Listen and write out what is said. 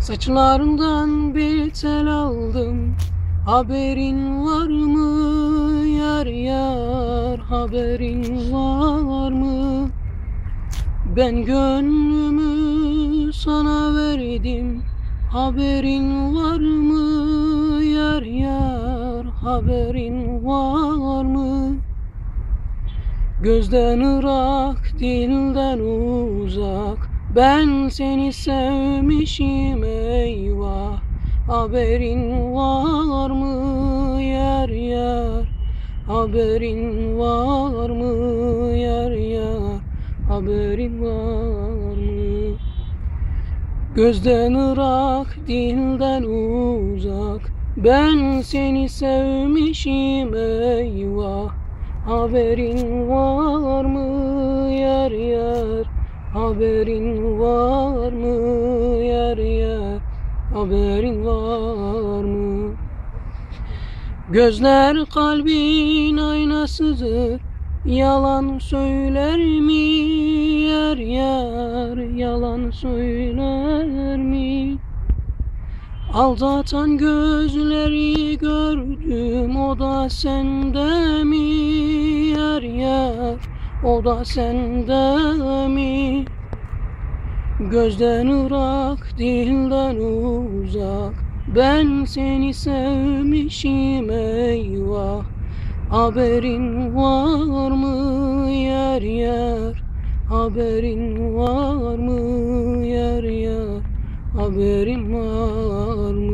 Saçlarından bir tel aldım. Haberin var mı? Yar yar Haberin var mı? Ben gönlümü sana verdim. Haberin var mı? Yar yar Haberin var mı? Gözden ırak, dilden uzak. Ben seni sevmişim Haberin var mı yar yar? Haberin var mı yar yar? Haberin var mı? Gözden ırak, dilden uzak. Ben seni sevmişim eyvah. Haberin var mı yar yar? Haberin var mı yar yar Haberin var mı? Gözler kalbin aynasıdır. Yalan söyler mi? Yar yar Yalan söyler mi? Aldatan gözleri gördüm O da sende mi? Yar yar O da sende mi Gözden ırak dilden uzak. Ben seni sevmişim eyvah. Haberin var mı yar yar? Haberin var mı yar yar? Haberin var mı